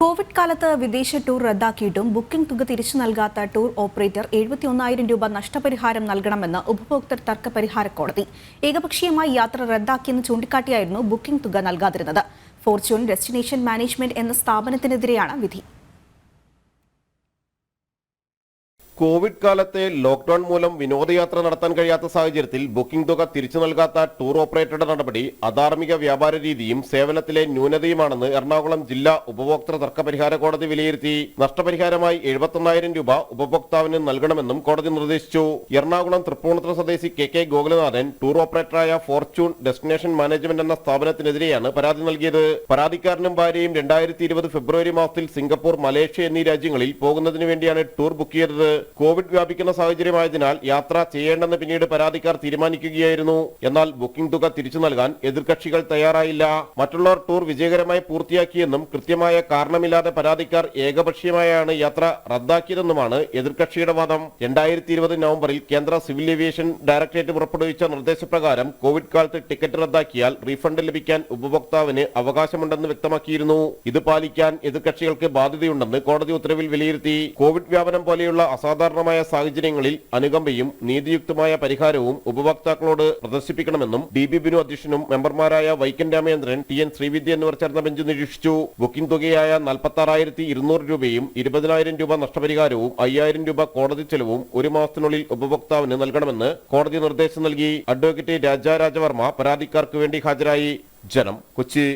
Covid കാലത്ത് വിദേശ tour റദ്ദാക്കിയിട്ടും booking തുക തിരിച്ചു നൽകാത്ത ടൂർ ഓപ്പറേറ്റർ എഴുപത്തിയൊന്നായിരം രൂപ നഷ്ടപരിഹാരം നൽകണമെന്ന് ഉപഭോക്തൃ തർക്ക പരിഹാര കോടതി ഏകപക്ഷീയമായി യാത്ര റദ്ദാക്കിയെന്ന് ചൂണ്ടിക്കാട്ടിയായിരുന്നു ബുക്കിംഗ് തുക നൽകാതിരുന്നത്. ഫോർച്യൂൺ ഡെസ്റ്റിനേഷൻ മാനേജ്മെന്റ് എന്ന സ്ഥാപനത്തിനെതിരെയാണ് വിധി. കോവിഡ് കാലത്തെ ലോക്ഡൌൺ മൂലം വിനോദയാത്ര നടത്താൻ കഴിയാത്ത സാഹചര്യത്തിൽ ബുക്കിംഗ് തുക തിരിച്ചു നൽകാത്ത ടൂർ ഓപ്പറേറ്ററുടെ നടപടി അധാർമിക വ്യാപാര രീതിയും സേവനത്തിലെ ന്യൂനതയുമാണെന്ന് എറണാകുളം ജില്ലാ ഉപഭോക്തൃ തർക്കപരിഹാര കോടതി വിലയിരുത്തി. നഷ്ടപരിഹാരമായി എഴുപത്തൊന്നായിരം രൂപ ഉപഭോക്താവിന് നൽകണമെന്നും കോടതി നിർദ്ദേശിച്ചു. എറണാകുളം തൃപ്പൂണിത്തുറ സ്വദേശി കെ കെ ഗോകുലനാഥൻ ടൂർ ഓപ്പറേറ്ററായ ഫോർച്യൂൺ ഡെസ്റ്റിനേഷൻ മാനേജ്മെന്റ് എന്ന സ്ഥാപനത്തിനെതിരെയാണ് പരാതി നൽകിയത്. പരാതിക്കാരനും ഭാര്യയും രണ്ടായിരത്തി ഫെബ്രുവരി മാസത്തിൽ സിംഗപ്പൂർ മലേഷ്യ എന്നീ രാജ്യങ്ങളിൽ പോകുന്നതിനു വേണ്ടിയാണ് ടൂർ ബുക്ക് ചെയ്തത്. കോവിഡ് വ്യാപിക്കുന്ന സാഹചര്യമായതിനാൽ യാത്ര ചെയ്യേണ്ടെന്ന് പിന്നീട് പരാതിക്കാർ തീരുമാനിക്കുകയായിരുന്നു. എന്നാൽ ബുക്കിംഗ് തുക തിരിച്ചു നൽകാൻ എതിർകക്ഷികൾ തയ്യാറായില്ല. മറ്റുള്ളവർ ടൂർ വിജയകരമായി പൂർത്തിയാക്കിയെന്നും കൃത്യമായ കാരണമില്ലാതെ പരാതിക്കാർ ഏകപക്ഷീയമായാണ് യാത്ര റദ്ദാക്കിയതെന്നുമാണ് എതിർകക്ഷിയുടെ വാദം. രണ്ടായിരത്തി ഇരുപത് നവംബറിൽ കേന്ദ്ര സിവിൽ ഏവിയേഷൻ ഡയറക്ടറേറ്റ് പുറപ്പെടുവിച്ച നിർദ്ദേശപ്രകാരം കോവിഡ് കാലത്ത് ടിക്കറ്റ് റദ്ദാക്കിയാൽ റീഫണ്ട് ലഭിക്കാൻ ഉപഭോക്താവിന് അവകാശമുണ്ടെന്ന് വ്യക്തമാക്കിയിരുന്നു. ഇത് പാലിക്കാൻ എതിർകക്ഷികൾക്ക് ബാധ്യതയുണ്ടെന്ന് കോടതി ഉത്തരവിൽ വിലയിരുത്തി. കോവിഡ് വ്യാപനം പോലെയുള്ള അസാധാരണമായ സാഹചര്യങ്ങളിൽ അനുകമ്പയും നീതിയുക്തമായ പരിഹാരവും ഉപഭോക്താക്കളോട് പ്രദർശിപ്പിക്കണമെന്നും ഡി ബി ബിനു അധ്യക്ഷനും മെമ്പർമാരായ വൈക്കൻ രാമേന്ദ്രൻ ടി എൻ ശ്രീവിദ്യ എന്നിവർ ചേർന്ന ബെഞ്ച് നിരീക്ഷിച്ചു. ബുക്കിംഗ് തുകയായ നാൽപ്പത്തി രൂപയും ഇരുപതിനായിരം രൂപ നഷ്ടപരിഹാരവും അയ്യായിരം രൂപ കോടതി ചെലവും ഒരു മാസത്തിനുള്ളിൽ ഉപഭോക്താവിന് നൽകണമെന്ന് കോടതി നിർദ്ദേശം നൽകി. അഡ്വക്കേറ്റ് രാജാ രാജവർമ്മ പരാതിക്കാർക്ക് വേണ്ടി ഹാജരായി. ജനം കൊച്ചി.